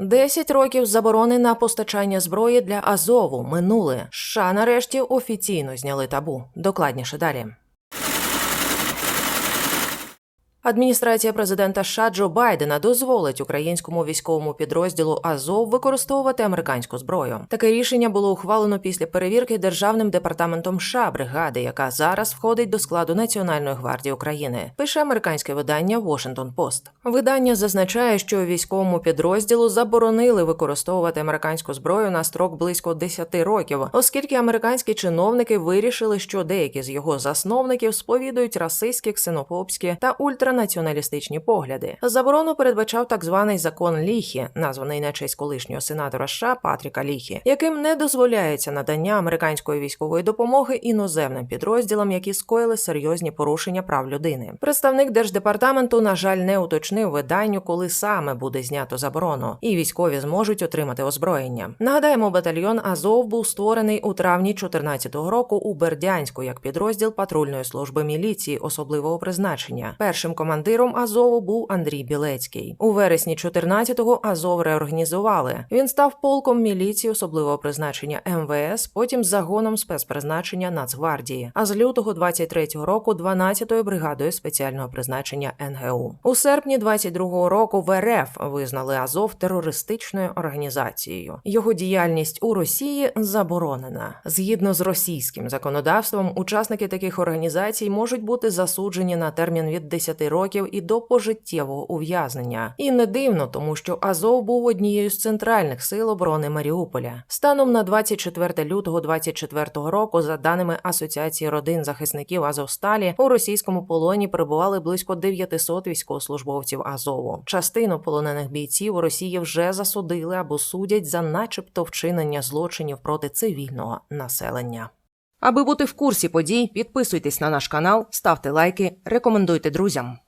Десять років заборони на постачання зброї для Азову минули. США нарешті офіційно зняли табу. Докладніше далі. Адміністрація президента США Джо Байдена дозволить українському військовому підрозділу Азов використовувати американську зброю. Таке рішення було ухвалено після перевірки державним департаментом США бригади, яка зараз входить до складу Національної гвардії України. Пише американське видання Washington Post. Видання зазначає, що військовому підрозділу заборонили використовувати американську зброю на строк близько 10 років, оскільки американські чиновники вирішили, що деякі з його засновників сповідують расистські, ксенофобські та ультранаціоналістичні погляди. Заборону передбачав так званий закон Ліхі, названий на честь колишнього сенатора США Патріка Ліхі, яким не дозволяється надання американської військової допомоги іноземним підрозділам, які скоїли серйозні порушення прав людини. Представник держдепартаменту, на жаль, не уточнив виданню, коли саме буде знято заборону, і військові зможуть отримати озброєння. Нагадаємо, батальйон Азов був створений у травні 2014 року у Бердянську як підрозділ патрульної служби міліції особливого призначення. Першим командиром Азову був Андрій Білецький. У вересні 14-го Азов реорганізували. Він став полком міліції особливого призначення МВС, потім загоном спецпризначення Нацгвардії. А з лютого 23-го року 12-ю бригадою спеціального призначення НГУ. У серпні 22-го року в РФ визнали Азов терористичною організацією. Його діяльність у Росії заборонена. Згідно з російським законодавством, учасники таких організацій можуть бути засуджені на термін від 10 років і до пожиттєвого ув'язнення. І не дивно, тому що Азов був однією з центральних сил оборони Маріуполя. Станом на 24 лютого 24 року, за даними Асоціації родин захисників Азовсталі, у російському полоні перебували близько 900 військовослужбовців Азову. Частину полонених бійців у Росії вже засудили або судять за, начебто, вчинення злочинів проти цивільного населення. Аби бути в курсі подій, підписуйтесь на наш канал, ставте лайки, рекомендуйте друзям.